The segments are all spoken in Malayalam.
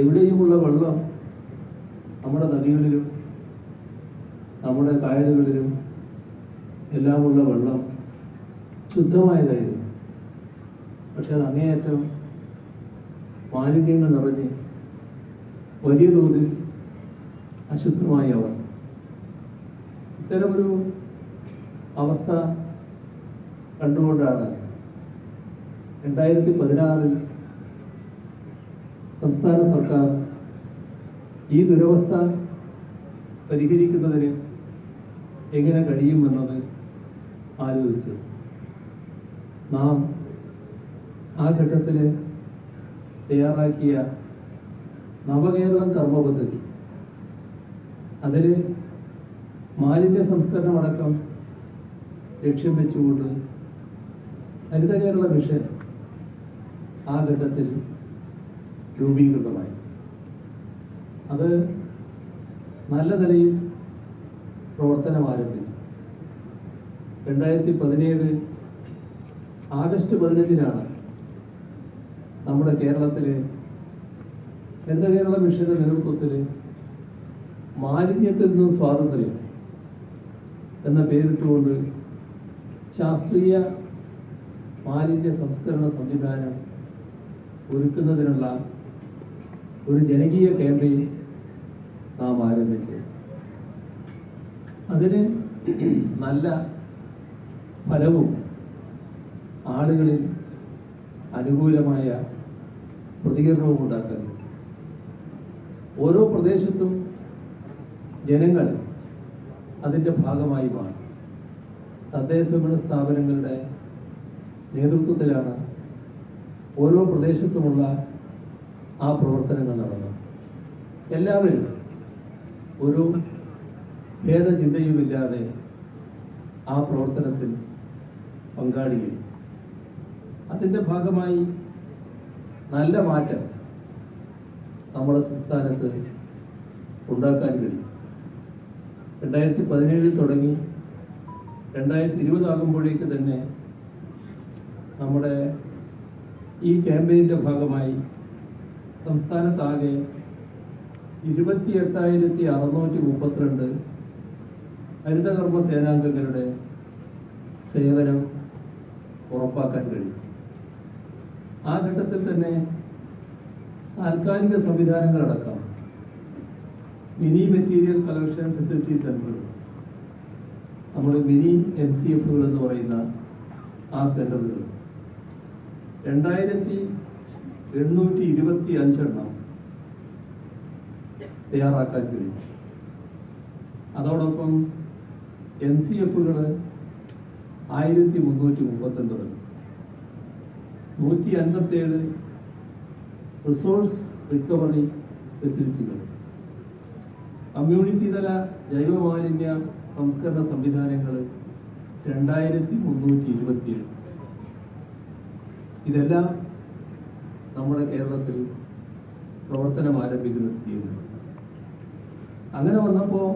എവിടെയുമുള്ള വെള്ളം നമ്മുടെ നദികളിലും നമ്മുടെ കായലുകളിലും എല്ലാമുള്ള വെള്ളം ശുദ്ധമായതായിരുന്നു. പക്ഷെ അത് അങ്ങേയറ്റം മാലിന്യങ്ങൾ നിറഞ്ഞ് വലിയ തോതിൽ അശുദ്ധമായ അവസ്ഥ. ഇത്തരമൊരു അവസ്ഥ കണ്ടുകൊണ്ടാണ് രണ്ടായിരത്തി പതിനാറിൽ സംസ്ഥാന സർക്കാർ ഈ ദുരവസ്ഥ പരിഹരിക്കുന്നതിന് എങ്ങനെ കഴിയുമെന്നത് ആലോചിച്ചു നാം ആ ഘട്ടത്തിൽ തയ്യാറാക്കിയ നവകേരളം കർമ്മ പദ്ധതി. അതിൽ മാലിന്യ സംസ്കരണമടക്കം ലക്ഷ്യം വെച്ചുകൊണ്ട് ഹരിതകേരള മിഷൻ ആ ഘട്ടത്തിൽ രൂപീകൃതമായി. അത് നല്ല നിലയിൽ പ്രവർത്തനം ആരംഭിച്ചു. രണ്ടായിരത്തി പതിനേഴ് ആഗസ്റ്റ് പതിനഞ്ചിനാണ് നമ്മുടെ കേരളത്തിലെ ഹരിത കേരള മിഷന്റെ നേതൃത്വത്തിൽ മാലിന്യത്തിൽ നിന്ന് സ്വാതന്ത്ര്യം എന്ന പേരിട്ടുകൊണ്ട് ശാസ്ത്രീയ മാലിന്യ സംസ്കരണ സംവിധാനം ഒരുക്കുന്നതിനുള്ള ഒരു ജനകീയ ക്യാമ്പയിൻ നാം ആരംഭിച്ചത്. അതിന് നല്ല ഫലവും ആളുകളിൽ അനുകൂലമായ പ്രതികരണവും ഉണ്ടാക്കുന്നു ഓരോ പ്രദേശത്തും ജനങ്ങൾ അതിന്റെ ഭാഗമായി മാറി. തദ്ദേശഭരണ സ്ഥാപനങ്ങളുടെ നേതൃത്വത്തിലാണ് ഓരോ പ്രദേശത്തുമുള്ള ആ പ്രവർത്തനങ്ങൾ നടന്നു. എല്ലാവരും ഒരു ഭേദചിന്തയുമില്ലാതെ ആ പ്രവർത്തനത്തിൽ പങ്കാളിയായി. അതിന്റെ ഭാഗമായി നല്ല മാറ്റം നമ്മുടെ സംസ്ഥാനത്ത് ഉണ്ടാക്കാൻ കഴിയും. രണ്ടായിരത്തി പതിനേഴിൽ തുടങ്ങി രണ്ടായിരത്തി ഇരുപതാകുമ്പോഴേക്ക് തന്നെ നമ്മുടെ ഈ ക്യാമ്പയിന്റെ ഭാഗമായി സംസ്ഥാനത്താകെ ഇരുപത്തി എട്ടായിരത്തി അറുന്നൂറ്റി മുപ്പത്തിരണ്ട് ഹരിതകർമ്മ സേനാംഗങ്ങളുടെ സേവനം ഉറപ്പാക്കാൻ കഴിയും. ആ ഘട്ടത്തിൽ തന്നെ താൽക്കാലിക സംവിധാനങ്ങളടക്കം മിനി മെറ്റീരിയൽ കളക്ഷൻ ഫെസിലിറ്റി സെന്ററുകൾ നമ്മൾ മിനി എം സി എഫുകൾ എന്ന് പറയുന്ന ആ സെന്ററുകൾ രണ്ടായിരത്തി എണ്ണൂറ്റി ഇരുപത്തി അഞ്ചെണ്ണം തയ്യാറാക്കാൻ കഴിഞ്ഞു. അതോടൊപ്പം എം സി എഫുകൾ ആയിരത്തി മുന്നൂറ്റി മുപ്പത്തൊൻപത് നൂറ്റി അൻപത്തേഴ് റിസോഴ്സ് റിക്കവറി ഫെസിലിറ്റികൾ കമ്മ്യൂണിറ്റി തല ജൈവമാലിന്യ സംസ്കരണ സംവിധാനങ്ങൾ രണ്ടായിരത്തി മുന്നൂറ്റി ഇരുപത്തിയേഴ് ഇതെല്ലാം നമ്മുടെ കേരളത്തിൽ പ്രവർത്തനം ആരംഭിക്കുന്ന സ്ഥിതിയുണ്ട് അങ്ങനെ വന്നപ്പോൾ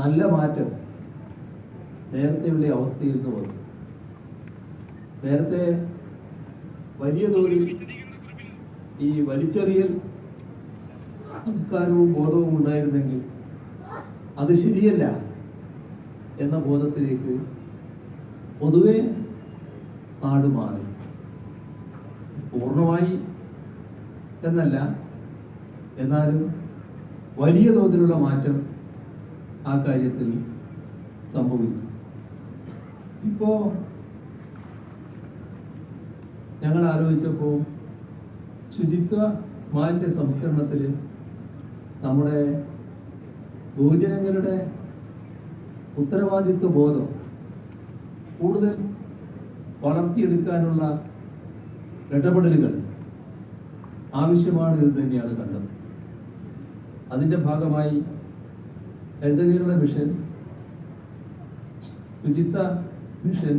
നല്ല മാറ്റം നേരത്തെയുള്ള അവസ്ഥയിൽ നിന്ന് വന്നു. നേരത്തെ വലിയ തോതിൽ ഈ വലിച്ചെറിയൽ സംസ്കാരവും ബോധവും ഉണ്ടായിരുന്നെങ്കിൽ അത് ശരിയല്ല എന്ന ബോധത്തിലേക്ക് പൊതുവെ നാട് മാറി. പൂർണമായി എന്നല്ല എന്നാലും വലിയ തോതിലുള്ള മാറ്റം ആ കാര്യത്തിൽ സംഭവിച്ചു. ഇപ്പോ ഞങ്ങൾ ആലോചിച്ചപ്പോൾ ശുചിത്വ മാലിന്യ സംസ്കരണത്തിൽ നമ്മുടെ ഭൂജനങ്ങളുടെ ഉത്തരവാദിത്വ ബോധം കൂടുതൽ വളർത്തിയെടുക്കാനുള്ള ഇടപെടലുകൾ ആവശ്യമാണ് എന്ന് തന്നെയാണ് കണ്ടത്. അതിന്റെ ഭാഗമായി Haritha Kerala mission Suchitwa mission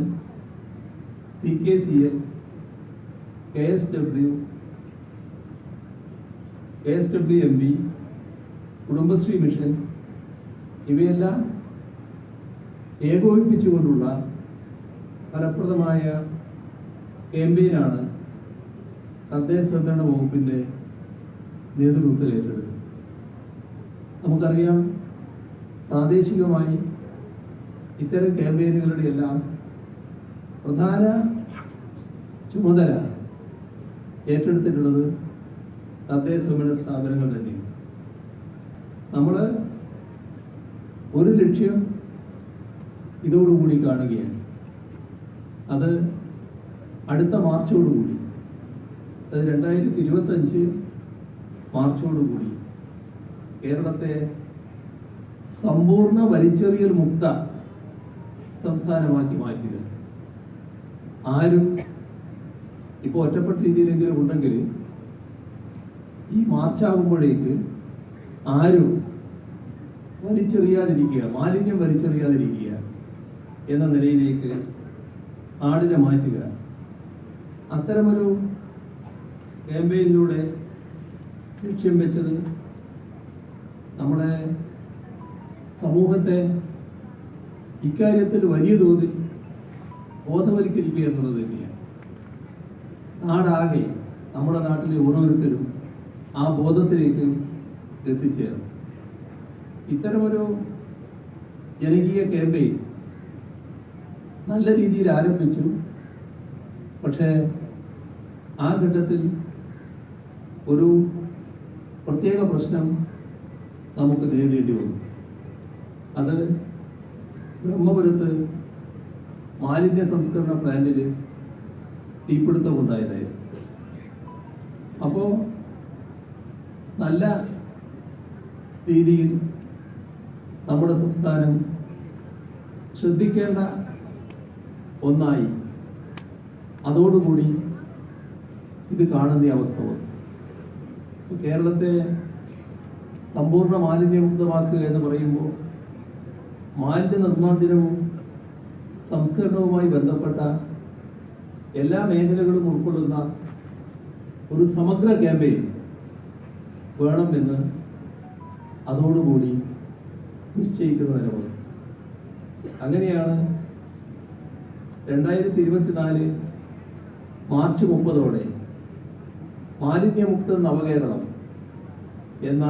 C K C L K S W K S W M P Kudumbashree mission ഇവയെല്ലാം ഏകോപിപ്പിച്ചുകൊണ്ടുള്ള ഫലപ്രദമായ ക്യാമ്പയിനാണ് തദ്ദേശ സ്വയംഭരണ വകുപ്പിന്റെ നേതൃത്വത്തിൽ ഏറ്റെടുത്തു. നമുക്കറിയാം പ്രാദേശികമായി ഇത്തരം ക്യാമ്പയിനുകളുടെ എല്ലാം പ്രധാന ചുമതല ഏറ്റെടുത്തിട്ടുള്ളത് തദ്ദേശ സ്വയംഭരണ സ്ഥാപനങ്ങൾ തന്നെയാണ്. നമ്മൾ ഒരു ലക്ഷ്യം ഇതോടുകൂടി കാണുകയാണ്. അത് അടുത്ത മാർച്ചോടുകൂടി അത് രണ്ടായിരത്തി ഇരുപത്തഞ്ച് മാർച്ചോടുകൂടി കേരളത്തെ സമ്പൂർണ വലിച്ചെറിയൽ മുക്ത സംസ്ഥാനമാക്കി മാറ്റുക. ആരും ഇപ്പോൾ ഒറ്റപ്പെട്ട രീതിയിലെങ്കിലും ഉണ്ടെങ്കിൽ ഈ മാർച്ച് ആകുമ്പോഴേക്ക് ആരും വലിച്ചെറിയാതിരിക്കുക മാലിന്യം വലിച്ചെറിയാതിരിക്കുക എന്ന നിലയിലേക്ക് ആടിനെ മാറ്റുക. അത്തരമൊരു ക്യാമ്പയിനിലൂടെ ലക്ഷ്യം വെച്ചത് നമ്മുടെ സമൂഹത്തെ ഇക്കാര്യത്തിൽ വലിയ തോതിൽ ബോധവൽക്കരിക്കുക എന്നുള്ളത് തന്നെയാണ്. നാടാകെ നമ്മുടെ നാട്ടിലെ ഓരോരുത്തരും ആ ബോധത്തിലേക്ക് എത്തിച്ചേർന്നു. ഇത്തരമൊരു ജനകീയ ക്യാമ്പയിൻ നല്ല രീതിയിൽ ആരംഭിച്ചു. പക്ഷേ ആ ഘട്ടത്തിൽ ഒരു പ്രത്യേക പ്രശ്നം നമുക്ക് നേരിടേണ്ടി വന്നു. അത് ബ്രഹ്മപുരത്ത് മാലിന്യ സംസ്കരണ പ്ലാന്റിൽ തീപിടുത്തം ഉണ്ടായതായിരുന്നു. അപ്പോൾ നല്ല രീതിയിൽ നമ്മുടെ സംസ്ഥാനം ശ്രദ്ധിക്കേണ്ട ഒന്നായി അതോടുകൂടി ഇത് കാണുന്ന അവസ്ഥ വന്നു. കേരളത്തെ സമ്പൂർണ മാലിന്യമുക്തമാക്കുക എന്ന് പറയുമ്പോൾ മാലിന്യ നിർമ്മാർജനവും സംസ്കരണവുമായി ബന്ധപ്പെട്ട എല്ലാ മേഖലകളും ഉൾക്കൊള്ളുന്ന ഒരു സമഗ്ര ക്യാമ്പയിൻ വേണമെന്ന് അതോടുകൂടി നിശ്ചയിക്കുന്ന നിലപാട്. അങ്ങനെയാണ് രണ്ടായിരത്തി ഇരുപത്തിനാല് മാർച്ച് മുപ്പതോടെ മാലിന്യമുക്ത നവകേരളം എന്ന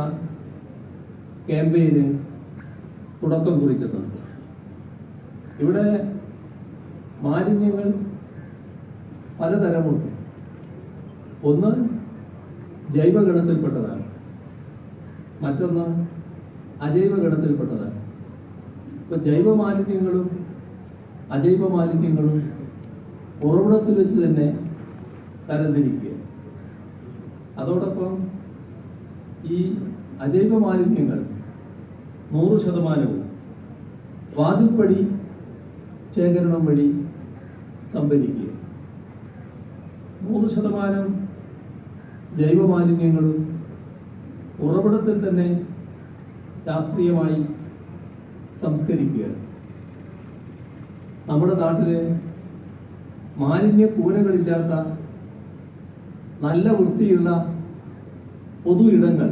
ക്യാമ്പയിന് തുടക്കം കുറിക്കുന്നത്. ഇവിടെ മാലിന്യങ്ങൾ പലതരമുണ്ട്. ഒന്ന് ജൈവഗണത്തിൽപ്പെട്ടതാണ്. മറ്റൊന്ന് അജൈവഗണത്തിൽപ്പെട്ടതാണ്. ഇപ്പൊ ജൈവ മാലിന്യങ്ങളും അജൈവ മാലിന്യങ്ങളും ഉറവിടത്തിൽ വെച്ച് തന്നെ തരംതിരിക്കുക അതോടൊപ്പം ഈ അജൈവ മാലിന്യങ്ങൾ നൂറ് ശതമാനവും വാതിൽപ്പടി ശേഖരണം വഴി സംഭരിക്കുക. നൂറ് ശതമാനം ജൈവ മാലിന്യങ്ങളും ഉറവിടത്തിൽ തന്നെ ശാസ്ത്രീയമായി സംസ്കരിക്കുക. നമ്മുടെ നാട്ടിലെ മാലിന്യ കൂരകളില്ലാത്ത നല്ല വൃത്തിയുള്ള പൊതു ഇടങ്ങൾ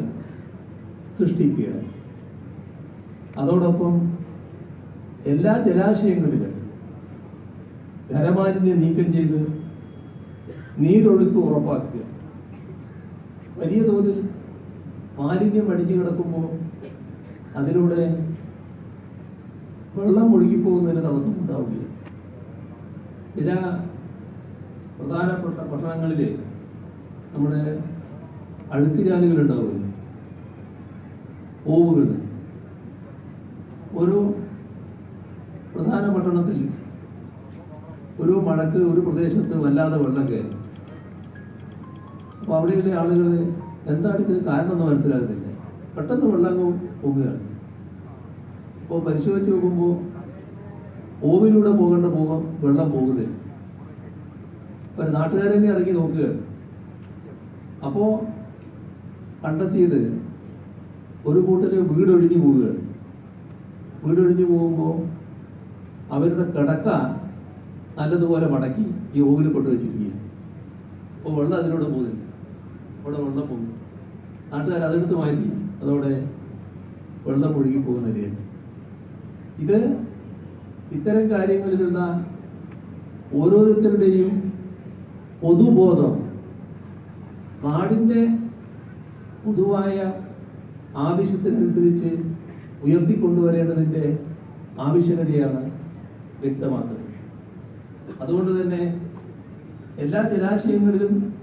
സൃഷ്ടിക്കുക അതോടൊപ്പം എല്ലാ ജലാശയങ്ങളിലും ഖരമാലിന്യം നീക്കം ചെയ്ത് നീരൊഴുക്ക് ഉറപ്പാക്കുക. വലിയ തോതിൽ മാലിന്യം അടിഞ്ഞു കിടക്കുമ്പോൾ അതിലൂടെ വെള്ളം ഒഴുകിപ്പോകുന്നതിന് തടസ്സം ഉണ്ടാവുകയും. ചില പ്രധാനപ്പെട്ട പട്ടണങ്ങളിൽ നമ്മുടെ അഴുക്കുചാലുകൾ ഉണ്ടാവില്ല ഓവുകൾ. ഒരു പ്രധാന പട്ടണത്തിൽ ഒരു മഴക്ക് ഒരു പ്രദേശത്ത് വല്ലാതെ വെള്ളം കയറി. അപ്പോൾ അവിടെയുള്ള ആളുകൾ എന്താണ് ഇതിന് കാരണമെന്ന് മനസ്സിലാകുന്നില്ല. പെട്ടെന്ന് വെള്ളം പോകുകയാണ് അപ്പോൾ പരിശോധിച്ച് നോക്കുമ്പോൾ ഓവിലൂടെ പോകേണ്ട പോകാൻ വെള്ളം പോകുന്നില്ല. ഒരു നാട്ടുകാരെന്നെ ഇറങ്ങി നോക്കുകയാണ്. അപ്പോൾ കണ്ടെത്തിയത് ഒരു കൂട്ടര് വീടൊഴിഞ്ഞു പോവുകയാണ്. വീടൊഴിഞ്ഞു പോകുമ്പോൾ അവരുടെ കിടക്ക നല്ലതുപോലെ മടക്കി ഈ ഓവിൽ കൊണ്ടുവച്ചിരിക്കുക അപ്പോൾ വെള്ളം അതിനോട് പോകുന്നില്ല. അവിടെ വെള്ളം പോകും നാട്ടുകാർ അതെടുത്ത് മാറ്റി. അതോടെ വെള്ളം ഒഴുകി പോകുന്ന നിലയുണ്ട് ഇത് ഇത്തരം കാര്യങ്ങളിലുള്ള ഓരോരുത്തരുടെയും പൊതുബോധം നാടിന്റെ പൊതുവായ ആവശ്യത്തിനനുസരിച്ച് ഉയർത്തിക്കൊണ്ടുവരേണ്ടതിന്റെ ആവശ്യകതയാണ് വ്യക്തമാക്കുന്നത്. അതുകൊണ്ട് തന്നെ എല്ലാ ജലാശയങ്ങളിലും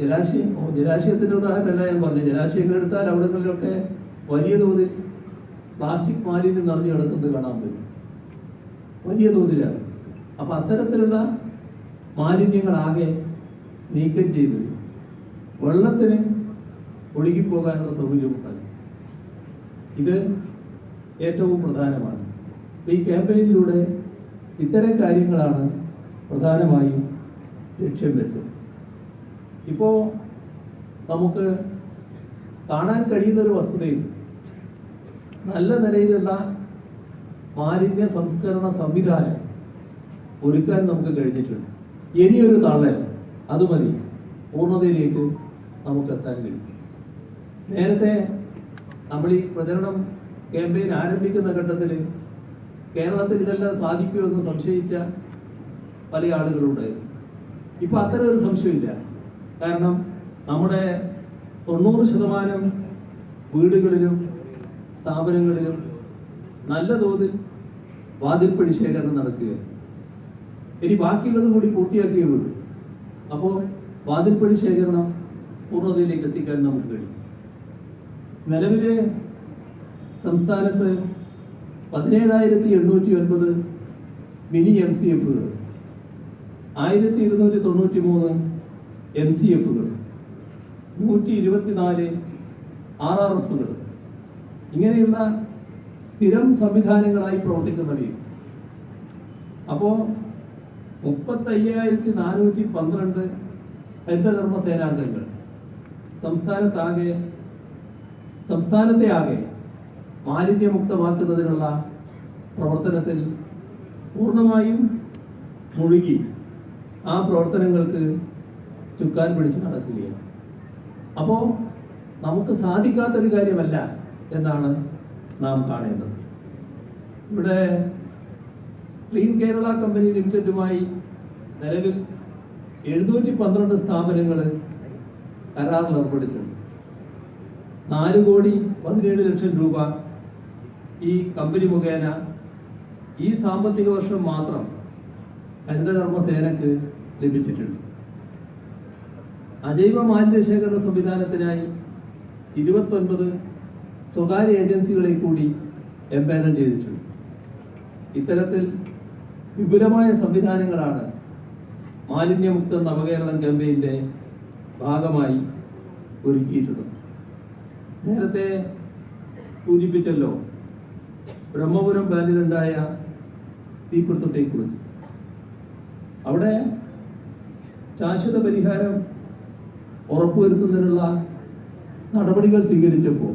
ജലാശയം ജലാശയത്തിന്റെ ഉദാഹരണമല്ല ഞാൻ പറഞ്ഞു ജലാശയങ്ങൾ എടുത്താൽ അവിടങ്ങളിലൊക്കെ വലിയ തോതിൽ പ്ലാസ്റ്റിക് മാലിന്യം നിറഞ്ഞു കിടക്കുന്നത് കാണാൻ പറ്റും. വലിയ തോതിലാണ്. അപ്പം അത്തരത്തിലുള്ള മാലിന്യങ്ങളാകെ നീക്കം ചെയ്ത് വെള്ളത്തിന് ഒഴുകിപ്പോകാനുള്ള സൗകര്യമുണ്ടായി ഇത് ഏറ്റവും പ്രധാനമാണ്. ഈ ക്യാമ്പയിനിലൂടെ ഇത്തരം കാര്യങ്ങളാണ് പ്രധാനമായും ലക്ഷ്യം വെച്ചത്. ഇപ്പോൾ നമുക്ക് കാണാൻ കഴിയുന്ന ഒരു വസ്തുതയുണ്ട്. നല്ല നിലയിലുള്ള മാലിന്യ സംസ്കരണ സംവിധാനം ഒരുക്കാൻ നമുക്ക് കഴിഞ്ഞിട്ടുണ്ട്. ഇനിയൊരു തള്ളൽ അത് മതി. പൂർണതയിലേക്ക് നമുക്ക് എത്താൻ കഴിയും. നേരത്തെ നമ്മൾ ഈ പ്രചരണം ക്യാമ്പയിൻ ആരംഭിക്കുന്ന ഘട്ടത്തിൽ കേരളത്തിൽ ഇതെല്ലാം സാധിക്കുമെന്ന് സംശയിച്ച പല ആളുകളുണ്ടായിരുന്നു ഇപ്പൊ അത്തരം ഒരു സംശയമില്ല. കാരണം നമ്മുടെ തൊണ്ണൂറ് ശതമാനം വീടുകളിലും സ്ഥാപനങ്ങളിലും നല്ല തോതിൽ വാതിൽപ്പടി ശേഖരണം നടക്കുകയാണ് ഇനി ബാക്കിയുള്ളത് കൂടി പൂർത്തിയാക്കിയേ ഉള്ളൂ. അപ്പോൾ വാതിൽപ്പടി ശേഖരണം പൂർണതയിലേക്ക് എത്തിക്കാൻ നമുക്ക് കഴിയും. നിലവിലെ സംസ്ഥാനത്ത് പതിനേഴായിരത്തി എണ്ണൂറ്റി ഒൻപത് മിനി എം സി എഫുകൾ ആയിരത്തി ഇരുന്നൂറ്റി തൊണ്ണൂറ്റി മൂന്ന് എം സി എഫുകൾ നൂറ്റി ഇരുപത്തിനാല് ആർ ആർ എഫുകൾ. ഇങ്ങനെയുള്ള സ്ഥിരം സംവിധാനങ്ങളായി പ്രവർത്തിക്കുന്നവയും അപ്പോൾ മുപ്പത്തയ്യായിരത്തി നാനൂറ്റി പന്ത്രണ്ട് ഹരിതകർമ്മ സേനാംഗങ്ങൾ സംസ്ഥാനത്താകെ സംസ്ഥാനത്തെ ആകെ മാലിന്യമുക്തമാക്കുന്നതിനുള്ള പ്രവർത്തനത്തിൽ പൂർണമായും മുഴുകി ആ പ്രവർത്തനങ്ങൾക്ക് ചുക്കാൻ പിടിച്ച് നടക്കുകയാണ്. അപ്പോൾ നമുക്ക് സാധിക്കാത്തൊരു കാര്യമല്ല എന്നാണ് നാം കാണേണ്ടത്. ഇവിടെ ക്ലീൻ കേരള കമ്പനി ലിമിറ്റഡുമായി നിലവിൽ എഴുന്നൂറ്റി പന്ത്രണ്ട് സ്ഥാപനങ്ങൾ കരാറിൽ ഏർപ്പെടുത്തിയിട്ടുണ്ട് നാല് കോടി പതിനേഴ് ലക്ഷം രൂപ ഈ കമ്പനി മുഖേന ഈ സാമ്പത്തിക വർഷം മാത്രം ഹരിതകർമ്മ സേനക്ക് ലഭിച്ചിട്ടുണ്ട്. അജൈവ മാലിന്യ ശേഖരണ സംവിധാനത്തിനായി ഇരുപത്തൊൻപത് സ്വകാര്യ ഏജൻസികളെ കൂടി എംപാനൽ ചെയ്തിട്ടുണ്ട്. ഇത്തരത്തിൽ വിപുലമായ സംവിധാനങ്ങളാണ് മാലിന്യമുക്ത നവകേരളം ക്യാമ്പയിന്റെ ഭാഗമായി ഒരുക്കിയിട്ടുള്ളത് നേരത്തെ സൂചിപ്പിച്ചല്ലോ ബ്രഹ്മപുരം ബാൻഡിലുണ്ടായ തീപിടുത്തത്തെക്കുറിച്ച്. അവിടെ ശാശ്വത പരിഹാരം ഉറപ്പുവരുത്തുന്നതിനുള്ള നടപടികൾ സ്വീകരിച്ചപ്പോൾ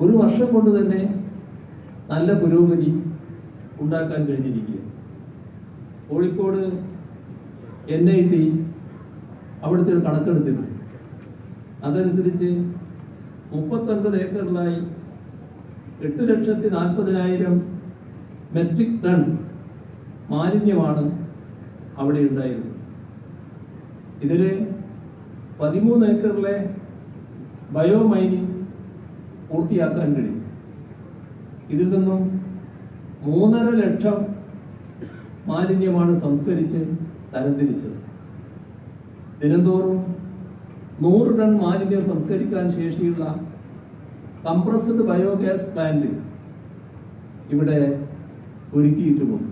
ഒരു വർഷം കൊണ്ട് തന്നെ നല്ല പുരോഗതി ഉണ്ടാക്കാൻ കഴിഞ്ഞിരിക്കുക കോഴിക്കോട് എൻ ഐ ടി അവിടുത്തെ ഒരു കണക്കെടുത്തിരുന്നു അതനുസരിച്ച് മുപ്പത്തൊൻപത് ഏക്കറിലായി എട്ട് ലക്ഷത്തി നാൽപ്പതിനായിരം മെട്രിക് ടൺ മാലിന്യമാണ് അവിടെ ഉണ്ടായിരുന്നത്. ഇതിൽ പതിമൂന്ന് ഏക്കറിലെ ബയോ മൈനിങ് പൂർത്തിയാക്കാൻ കഴിയും. ഇതിൽ നിന്നും മൂന്നര ലക്ഷം മാലിന്യമാണ് സംസ്കരിച്ച് തരംതിരിച്ചത്. ദിനംതോറും നൂറ് ടൺ മാലിന്യം സംസ്കരിക്കാൻ ശേഷിയുള്ള കംപ്രസ്ഡ് ബയോഗ്യാസ് പ്ലാന്റ് ഇവിടെ ഒരുക്കിയിട്ടുമുണ്ട്.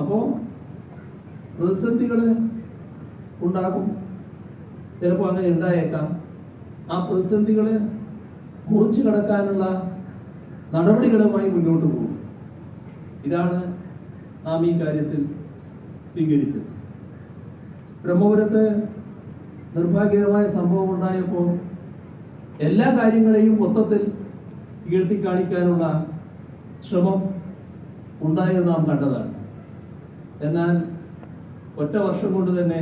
അപ്പോൾ പ്രതിസന്ധികൾ ഉണ്ടാകും. ചിലപ്പോൾ അങ്ങനെ ഉണ്ടായേക്കാം. ആ പ്രതിസന്ധികൾ മുറിച്ചു കടക്കാനുള്ള നടപടികളുമായി മുന്നോട്ട് പോകും. ഇതാണ് നാം ഈ കാര്യത്തിൽ സ്വീകരിച്ചത്. ബ്രഹ്മപുരത്ത് നിർഭാഗ്യകരമായ സംഭവം ഉണ്ടായപ്പോൾ എല്ലാ കാര്യങ്ങളെയും മൊത്തത്തിൽ ഉയർത്തി കാണിക്കാനുള്ള ശ്രമം ഉണ്ടായത് നാം കണ്ടതാണ്. എന്നാൽ ഒറ്റ വർഷം കൊണ്ട് തന്നെ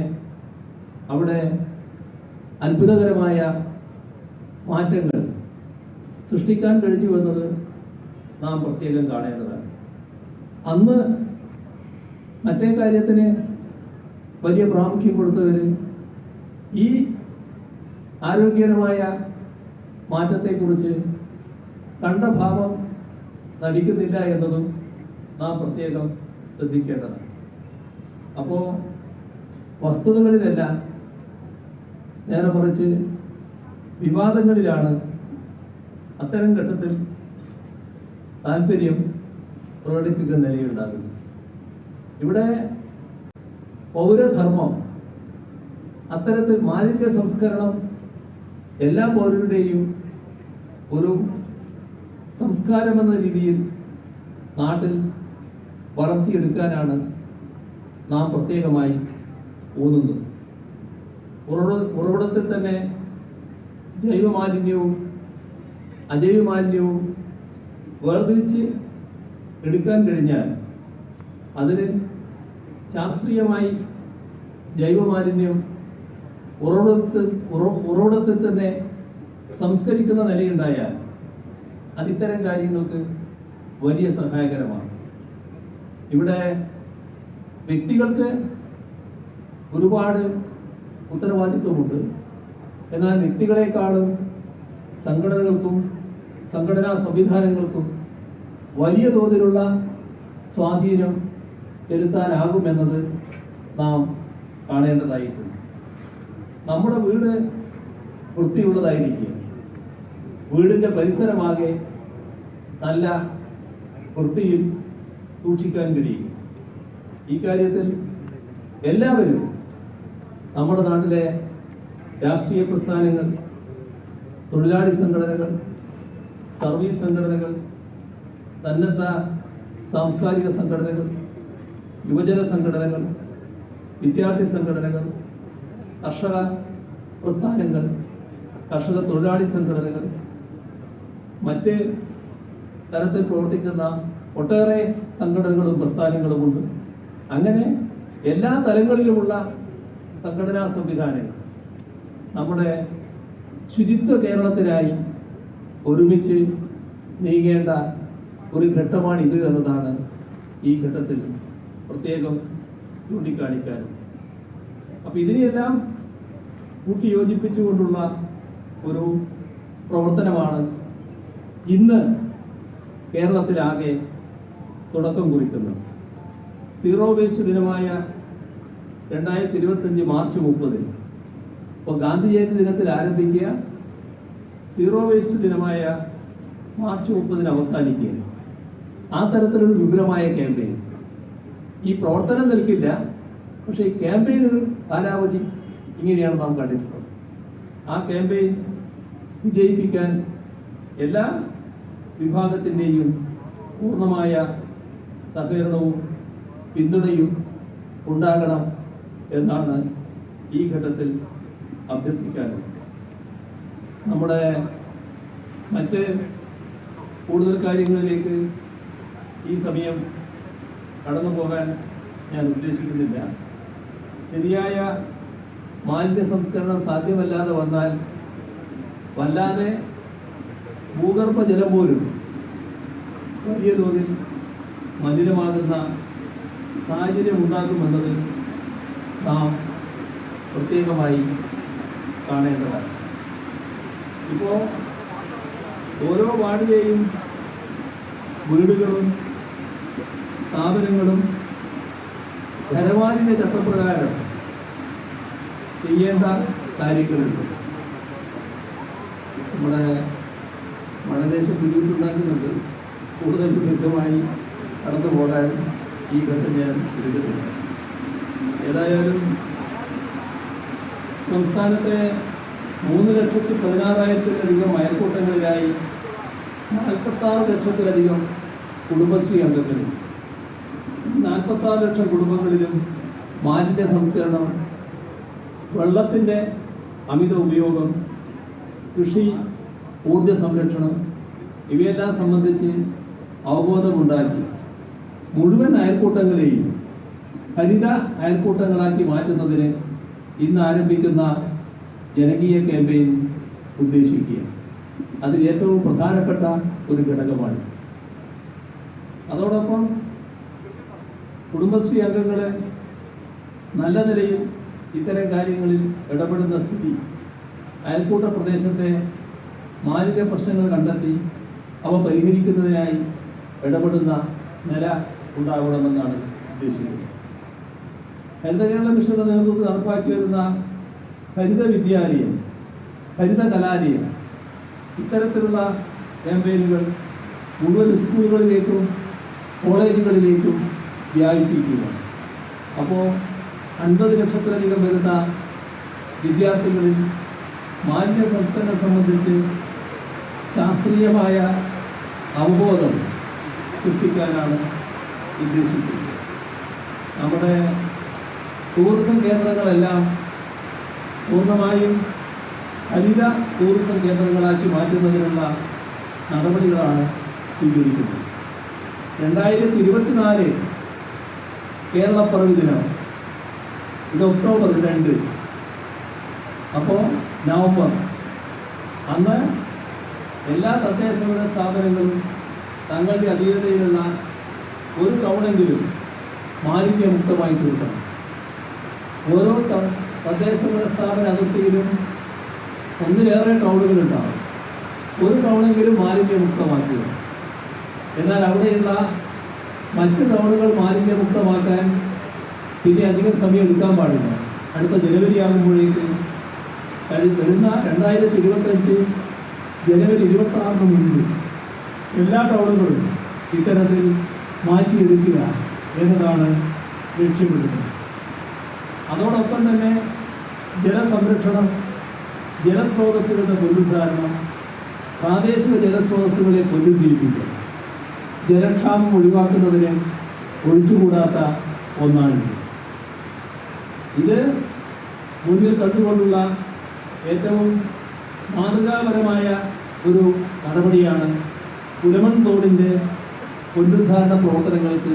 അവിടെ അത്ഭുതകരമായ മാറ്റങ്ങൾ സൃഷ്ടിക്കാൻ കഴിഞ്ഞു എന്നത് നാം പ്രത്യേകം കാണേണ്ടതാണ്. അന്ന് മറ്റേ കാര്യത്തിന് വലിയ പ്രാമുഖ്യം കൊടുത്തവർ ഈ ആരോഗ്യകരമായ മാറ്റത്തെക്കുറിച്ച് കണ്ട ഭാവം നടിക്കുന്നില്ല എന്നതും നാം പ്രത്യേകം ശ്രദ്ധിക്കേണ്ടതാണ്. അപ്പോൾ വസ്തുതകളിലല്ല നേരെ കുറച്ച് വിവാദങ്ങളിലാണ് അത്തരം ഘട്ടത്തിൽ താല്പര്യം പ്രകടിപ്പിക്കുന്ന നിലയുണ്ടാകുന്നത്. ഇവിടെ പൗരധർമ്മം അത്തരത്തിൽ മാലിന്യ സംസ്കരണം എല്ലാ പൗരരുടെയും ഒരു സംസ്കാരമെന്ന രീതിയിൽ നാട്ടിൽ വളർത്തിയെടുക്കാനാണ് നാം പ്രത്യേകമായി ഊന്നുന്നത് ഉറവിട ഉറവിടത്തിൽ തന്നെ ജൈവമാലിന്യവും അജൈവമാലിന്യവും വേർതിരിച്ച് എടുക്കാൻ കഴിഞ്ഞാൽ അതിന് ശാസ്ത്രീയമായി ജൈവമാലിന്യം ഉറവിടത്തിൽ ഉറ- ഉറവിടത്തിൽ തന്നെ സംസ്കരിക്കുന്ന നിലയുണ്ടായാൽ അതിത്തരം കാര്യങ്ങൾക്ക് വലിയ സഹായകരമാണ്. ഇവിടെ വ്യക്തികൾക്ക് ഒരുപാട് ഉത്തരവാദിത്വമുണ്ട്. എന്നാൽ വ്യക്തികളെക്കാളും സംഘടനകൾക്കും സംഘടനാ സംവിധാനങ്ങൾക്കും വലിയ തോതിലുള്ള സ്വാധീനം ചെലുത്താനാകുമെന്നത് നാം കാണേണ്ടതായിട്ടുണ്ട്. നമ്മുടെ വീട് വൃത്തിയുള്ളതായിരിക്കുക. വീടിന്റെ പരിസരമാകെ നല്ല വൃത്തിയിൽ സൂക്ഷിക്കാൻ കഴിയും. ഈ കാര്യത്തിൽ എല്ലാവരും നമ്മുടെ നാട്ടിലെ രാഷ്ട്രീയ പ്രസ്ഥാനങ്ങൾ തൊഴിലാളി സംഘടനകൾ സർവീസ് സംഘടനകൾ സന്നദ്ധ സാംസ്കാരിക സംഘടനകൾ യുവജന സംഘടനകൾ വിദ്യാർത്ഥി സംഘടനകൾ കർഷക പ്രസ്ഥാനങ്ങൾ കർഷക തൊഴിലാളി സംഘടനകൾ മറ്റ് തരത്തിൽ പ്രവർത്തിക്കുന്ന ഒട്ടേറെ സംഘടനകളും പ്രസ്ഥാനങ്ങളുമുണ്ട് അങ്ങനെ എല്ലാ തലങ്ങളിലുമുള്ള സംഘടനാ സംവിധാനങ്ങൾ നമ്മുടെ ശുചിത്വ കേരളത്തിനായി ഒരുമിച്ച് നീങ്ങേണ്ട ഒരു ഘട്ടമാണിത് എന്നതാണ് ഈ ഘട്ടത്തിൽ പ്രത്യേകം ചൂണ്ടിക്കാണിക്കാനും. അപ്പൊ ഇതിനെയെല്ലാം കൂട്ടി യോജിപ്പിച്ചുകൊണ്ടുള്ള ഒരു പ്രവർത്തനമാണ് ഇന്ന് കേരളത്തിലാകെ തുടക്കം കുറിക്കുന്നത്. സീറോ വേസ്റ്റ് ദിനമായ രണ്ടായിരത്തി ഇരുപത്തഞ്ച് മാർച്ച് മുപ്പതിന്. അപ്പോൾ ഗാന്ധി ജയന്തി ദിനത്തിൽ ആരംഭിക്കുക. സീറോ വേസ്റ്റ് ദിനമായ മാർച്ച് മുപ്പതിന് അവസാനിക്കുക. ആ തരത്തിലൊരു വിപുലമായ ക്യാമ്പയിൻ ഈ പ്രവർത്തനം നിൽക്കില്ല. പക്ഷേ ഈ ക്യാമ്പയിൻ ഒരു കാലാവധി ഇങ്ങനെയാണ് നാം കണ്ടിട്ടുള്ളത്. ആ ക്യാമ്പയിൻ വിജയിപ്പിക്കാൻ എല്ലാ വിഭാഗത്തിന്റെയും പൂർണമായ സഹകരണവും പിന്തുണയും ഉണ്ടാകണം എന്നാണ് ഈ ഘട്ടത്തിൽ അഭ്യർത്ഥിക്കാനുള്ളത്. നമ്മുടെ മറ്റ് കൂടുതൽ കാര്യങ്ങളിലേക്ക് ഈ സമയം കടന്നു പോകാൻ ഞാൻ ഉദ്ദേശിക്കുന്നില്ല. ശരിയായ മാലിന്യ സംസ്കരണം സാധ്യമല്ലാതെ വന്നാൽ വല്ലാതെ ഭൂഗർഭ ജലം പോലും വലിയ തോതിൽ മലിനമാകുന്ന സാഹചര്യം ഉണ്ടാകുമെന്നത് നാം പ്രത്യേകമായി കാണേണ്ടതാണ്. ഇപ്പോൾ ഓരോ വാർഡിലെയും വീടുകളും സ്ഥാപനങ്ങളും ധനവാനിന്റെ ചട്ടപ്രകാരം ചെയ്യേണ്ട കാര്യങ്ങളുണ്ട്. നമ്മുടെ മണദേശം ബുദ്ധിമുട്ടുണ്ടാക്കുന്നുണ്ട്. കൂടുതൽ വിദഗ്ധമായി കടന്നു പോകാൻ ഈ ഘട്ടം ഞാൻ എടുക്കുന്നില്ല ഏതായാലും സംസ്ഥാനത്തെ മൂന്ന് ലക്ഷത്തി പതിനാറായിരത്തിലധികം അയൽക്കൂട്ടങ്ങളിലായി നാൽപ്പത്താറ് ലക്ഷത്തിലധികം കുടുംബശ്രീ അംഗങ്ങളും നാൽപ്പത്താറ് ലക്ഷം കുടുംബങ്ങളിലും മാലിന്യ സംസ്കരണം വെള്ളത്തിന്റെ അമിത ഉപയോഗം കൃഷി ഊർജ സംരക്ഷണം ഇവയെല്ലാം സംബന്ധിച്ച് അവബോധമുണ്ടാക്കി. മുഴുവൻ അയൽക്കൂട്ടങ്ങളെയും ഹരിത അയൽക്കൂട്ടങ്ങളാക്കി മാറ്റുന്നതിന് ഇന്ന് ആരംഭിക്കുന്ന ജനകീയ ക്യാമ്പയിൻ ഉദ്ദേശിക്കുക അതിൽ ഏറ്റവും പ്രധാനപ്പെട്ട ഒരു ഘടകമാണ്. അതോടൊപ്പം കുടുംബശ്രീ അംഗങ്ങളെ നല്ല നിലയിൽ ഇത്തരം കാര്യങ്ങളിൽ ഇടപെടുന്ന സ്ഥിതി അയൽക്കൂട്ട പ്രദേശത്തെ മാലിന്യ പ്രശ്നങ്ങൾ കണ്ടെത്തി അവ പരിഹരിക്കുന്നതിനായി ഇടപെടുന്ന നില ഉണ്ടാകണമെന്നാണ് ഉദ്ദേശിക്കുന്നത്. ഹരിത കേരള മിഷന്റെ നേതൃത്വത്തിൽ നടപ്പാക്കി വരുന്ന ഹരിത വിദ്യാലയം ഹരിത കലാലയം ഇത്തരത്തിലുള്ള ക്യാമ്പയിനുകൾ മുഴുവൻ സ്കൂളുകളിലേക്കും കോളേജുകളിലേക്കും വ്യാപിപ്പിക്കുക. അപ്പോൾ അൻപത് ലക്ഷത്തിലധികം വരുന്ന വിദ്യാർത്ഥികളിൽ മാലിന്യ സംസ്കരണം സംബന്ധിച്ച് ശാസ്ത്രീയമായ അവബോധം സൃഷ്ടിക്കാനാണ് ഉദ്ദേശിക്കുന്നത്. നമ്മുടെ ടൂറിസം കേന്ദ്രങ്ങളെല്ലാം പൂർണമായും ഹരിത ടൂറിസം കേന്ദ്രങ്ങളാക്കി മാറ്റുന്നതിനുള്ള നടപടികളാണ് സ്വീകരിക്കുന്നത്. രണ്ടായിരത്തി ഇരുപത്തിനാല് കേരളപ്പിറവി ദിനം ഇത് ഒക്ടോബർ രണ്ട്. അപ്പോൾ നവംബർ. അന്ന് എല്ലാ തദ്ദേശ സ്ഥാപനങ്ങളും തങ്ങളുടെ അധീനതയിലുള്ള ഒരു ടൗണെങ്കിലും മാലിന്യമുക്തമായി തീർക്കണം. ഓരോ തദ്ദേശ സ്ഥാപന അതിർത്തിയിലും ഒന്നിലേറെ ടൗണുകളുണ്ടാവും. ഒരു ടൗണെങ്കിലും മാലിന്യമുക്തമാക്കുക. എന്നാൽ അവിടെയുള്ള മറ്റ് ടൗണുകൾ മാലിന്യമുക്തമാക്കാൻ പിന്നെ അധികം സമയം എടുക്കാൻ പാടില്ല. അടുത്ത ജനുവരി ആകുമ്പോഴേക്ക് കഴിഞ്ഞ വരുന്ന രണ്ടായിരത്തി ഇരുപത്തഞ്ച് ജനുവരി ഇരുപത്തി ആറിന് മുമ്പ് എല്ലാ ടൗണുകളും ഇത്തരത്തിൽ മാറ്റിയെടുക്കുക എന്നതാണ് ലക്ഷ്യമിടുന്നത്. അതോടൊപ്പം തന്നെ ജലസംരക്ഷണം ജലസ്രോതസ്സുകളുടെ പുനരുദ്ധാരണം പ്രാദേശിക ജലസ്രോതസ്സുകളെ പുനരുദ്ധരിപ്പിക്കുക ജലക്ഷാമം ഒഴിവാക്കുന്നതിന് ഒഴിച്ചുകൂടാത്ത ഒന്നാണിത്. ഇത് മുന്നിൽ കണ്ടുകൊണ്ടുള്ള ഏറ്റവും മാതൃകാപരമായ ഒരു നടപടിയാണ് പുലമൺ തോടിന്റെ പുനരുദ്ധാരണ പ്രവർത്തനങ്ങൾക്ക്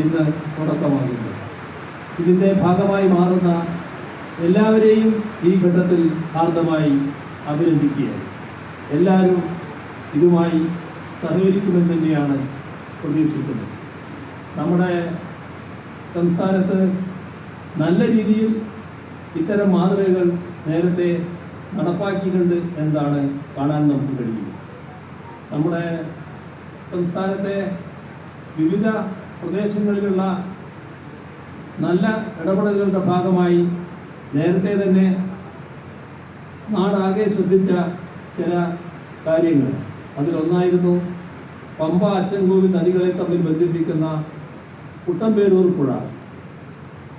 ഇന്ന് തുടക്കമാകുന്നത്. ഇതിന്റെ ഭാഗമായി മാറുന്ന എല്ലാവരെയും ഈ ഘട്ടത്തിൽ ഹാർദമായി അഭിനന്ദിക്കുകയാണ്. എല്ലാവരും ഇതുമായി സഹകരിക്കുമെന്ന് തന്നെയാണ് പ്രതീക്ഷിക്കുന്നത്. നമ്മുടെ സംസ്ഥാനത്ത് നല്ല രീതിയിൽ ഇത്തരം മാതൃകകൾ നേരത്തെ നടപ്പാക്കിയിട്ടുണ്ട് എന്നതാണ് കാണാൻ നമുക്ക് കഴിയുന്നത്. നമ്മുടെ സംസ്ഥാനത്തെ വിവിധ പ്രദേശങ്ങളിലുള്ള നല്ല ഇടപെടലുകളുടെ ഭാഗമായി നേരത്തെ തന്നെ നാടാകെ ശ്രദ്ധിച്ച ചില കാര്യങ്ങൾ. അതിലൊന്നായിരുന്നു പമ്പ അച്ചൻകോവിൽ നദികളെ തമ്മിൽ ബന്ധിപ്പിക്കുന്ന കുട്ടമ്പേരൂർ പുഴ.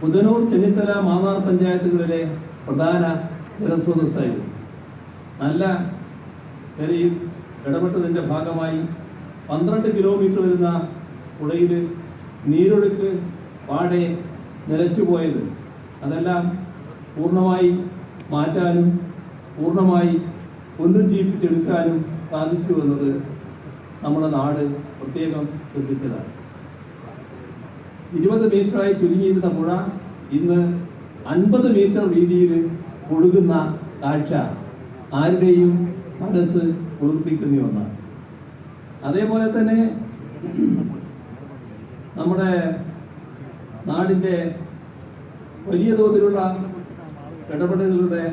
പുതനൂർ ചെന്നിത്തല മാന്നാർ പഞ്ചായത്തുകളിലെ പ്രധാന ജലസ്രോതസ്സായിരുന്നു. നല്ല നിലയിൽ ഇടപെട്ടതിന്റെ ഭാഗമായി പന്ത്രണ്ട് കിലോമീറ്റർ വരുന്ന പുഴയിൽ നീരൊഴുക്ക് പാടെ നിലച്ചുപോയത്. അതെല്ലാം പൂർണമായി മാറ്റാനും പൂർണമായി പുനരുജ്ജീവിപ്പിച്ചെടുക്കാനും സാധിച്ചു എന്നത് നമ്മുടെ നാട് പ്രത്യേകം ശ്രദ്ധിച്ചതാണ്. ഇരുപത് മീറ്ററായി ചുരുങ്ങിയിരുന്ന പുഴ ഇന്ന് അൻപത് മീറ്റർ വീതിയിൽ ഒഴുകുന്ന കാഴ്ച ആരുടെയും മനസ്സ് കുളിർപ്പിക്കുന്ന ഒന്നാണ്. അതേപോലെ തന്നെ നമ്മുടെ നാടിന്റെ വലിയ തോതിലുള്ള ഇടപെടലുകളുടെ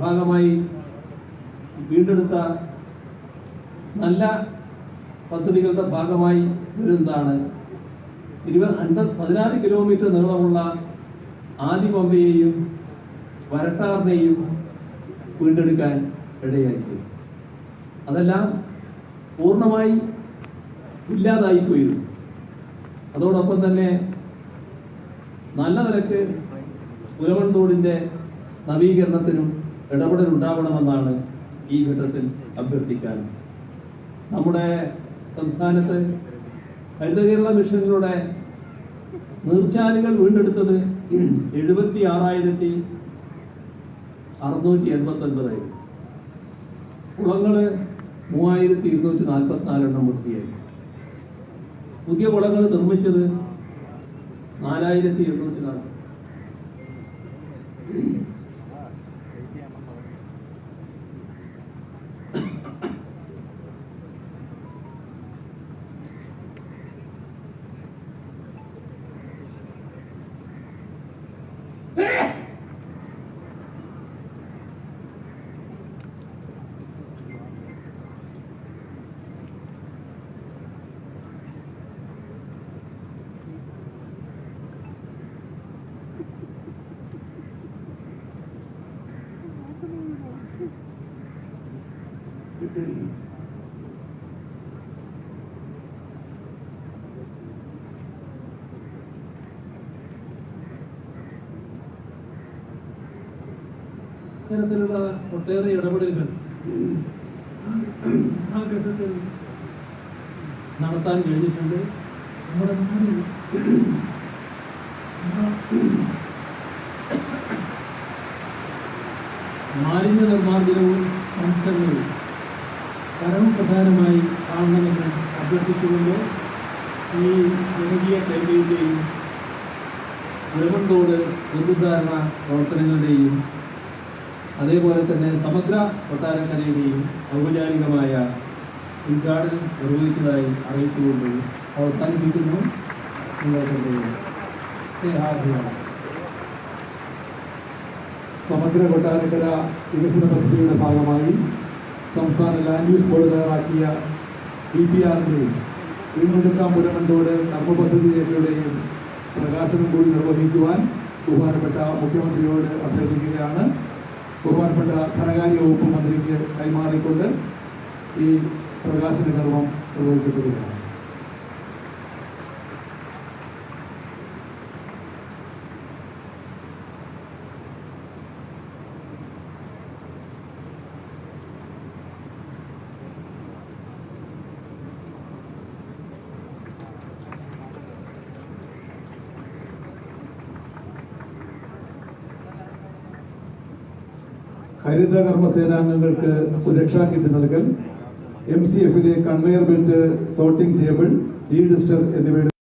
ഭാഗമായി വീണ്ടെടുത്ത നല്ല പദ്ധതികളുടെ ഭാഗമായി വരുന്നതാണ്. ഇരുപത് അൻപത് പതിനാറ് കിലോമീറ്റർ നീളമുള്ള ആദിപമ്പയെയും വരട്ടാറിനെയും വീണ്ടെടുക്കാൻ ഇടയാക്കി അതെല്ലാം പൂർണമായി ഇല്ലാതായിപ്പോയിരുന്നു. അതോടൊപ്പം തന്നെ നല്ല നിലയ്ക്ക് പുലവൻ തോടിന്റെ നവീകരണത്തിനും ഇടപെടൽ ഉണ്ടാവണമെന്നാണ് ഈ ഘട്ടത്തിൽ അഭ്യർത്ഥിക്കാൻ. നമ്മുടെ സംസ്ഥാനത്ത് ഹരിത കേരള മിഷനിലൂടെ നീർച്ചാലുകൾ വീണ്ടെടുത്തത് എഴുപത്തി ആറായിരത്തി അറുന്നൂറ്റി എൺപത്തി ഒൻപതായിരുന്നു കുളങ്ങൾ മൂവായിരത്തി ഇരുന്നൂറ്റി നാൽപ്പത്തി നാലെണ്ണം വൃത്തിയായി. പുതിയ കുളങ്ങൾ നിർമ്മിച്ചത് നാലായിരത്തി എണ്ണൂറ്റി നാൽപ്പത്തി ഇത്തരത്തിലുള്ള ഒട്ടേറെ ഇടപെടലുകൾ ആ ഘട്ടത്തിൽ നടത്താൻ കഴിഞ്ഞിട്ടുണ്ട്. നമ്മുടെ നാട് മാലിന്യ നിർമ്മാർജനവും സംസ്കരണവും പരമപ്രധാനമായി കാണണമെന്ന് അഭ്യർത്ഥിച്ചുകൊണ്ട് ഈ ജനകീയ കേന്ദ്രയുടെയും വെളുമന്തോട് പൊതുധാരണ പ്രവർത്തനങ്ങളുടെയും അതേപോലെ തന്നെ സമഗ്ര കൊട്ടാരക്കരയുടെയും ഔപചാരികമായ ഉദ്ഘാടനം നിർവഹിച്ചതായി അറിയിച്ചുകൊണ്ട് അവസാനിപ്പിക്കുന്നു. സമഗ്ര കൊട്ടാരക്കര വികസന പദ്ധതിയുടെ ഭാഗമായി സംസ്ഥാന ലാൻഡ് യൂസ് ബോർഡ് തയ്യാറാക്കിയ ഡി പി ആറിന്റെയും വീണ്ടെടുക്കാം പുരമന്തോട് കർമ്മ പദ്ധതിയുടെയും പ്രകാശനം കൂടി നിർവഹിക്കുവാൻ ബഹുമാനപ്പെട്ട മുഖ്യമന്ത്രിയോട് അഭ്യർത്ഥിക്കുകയാണ്. ബഹുമാനപ്പെട്ട ധനകാര്യ വകുപ്പ് മന്ത്രിക്ക് കൈമാറിക്കൊണ്ട് ഈ പ്രകാശന കർമ്മം നിർവഹിക്കപ്പെടുകയാണ്. ഹരിത കർമ്മസേനാംഗങ്ങൾക്ക് സുരക്ഷാ കിറ്റ് നൽകൽ എം സി എഫിലെ conveyor belt sorting table deduster എന്നിവയുടെ